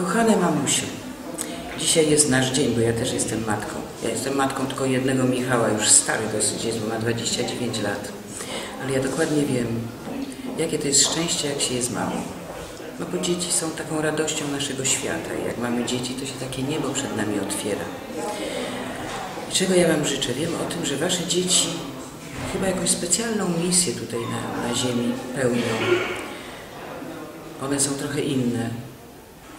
Kochane mamusiu, dzisiaj jest nasz dzień, bo ja też jestem matką. Ja jestem matką tylko jednego Michała, już stary dosyć jest, bo ma 29 lat. Ale ja dokładnie wiem, jakie to jest szczęście, jak się jest mamą. No bo dzieci są taką radością naszego świata i jak mamy dzieci, to się takie niebo przed nami otwiera. I czego ja Wam życzę? Wiem o tym, że Wasze dzieci chyba jakąś specjalną misję tutaj na, na ziemi pełnią. One są trochę inne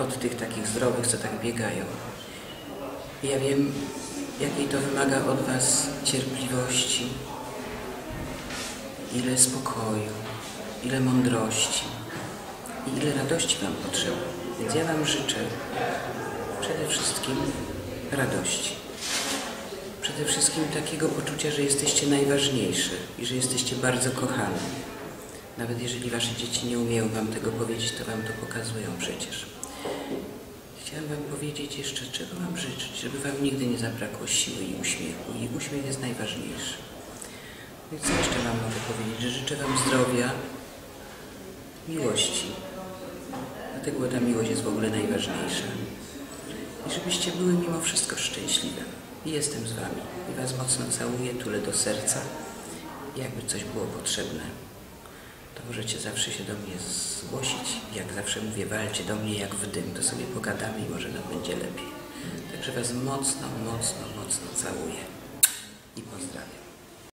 od tych takich zdrowych, co tak biegają. Ja wiem, jakiej to wymaga od Was cierpliwości, ile spokoju, ile mądrości i ile radości Wam potrzeba. Więc ja Wam życzę przede wszystkim radości. Przede wszystkim takiego poczucia, że jesteście najważniejsze i że jesteście bardzo kochane. Nawet jeżeli Wasze dzieci nie umieją Wam tego powiedzieć, to Wam to pokazują przecież. Chciałam Wam powiedzieć jeszcze, czego Wam życzyć, żeby Wam nigdy nie zabrakło siły i uśmiechu. I uśmiech jest najważniejszy. No i co jeszcze Wam mogę powiedzieć? Że życzę Wam zdrowia, miłości. Dlatego ta miłość jest w ogóle najważniejsza. I żebyście były mimo wszystko szczęśliwe. I jestem z Wami. I Was mocno całuję, tulę do serca. Jakby coś było potrzebne, to możecie zawsze się do mnie zgłosić. Jak zawsze mówię, walcie do mnie jak w dym, to sobie pogadamy i może nam będzie lepiej. Także Was mocno, mocno, mocno całuję i pozdrawiam.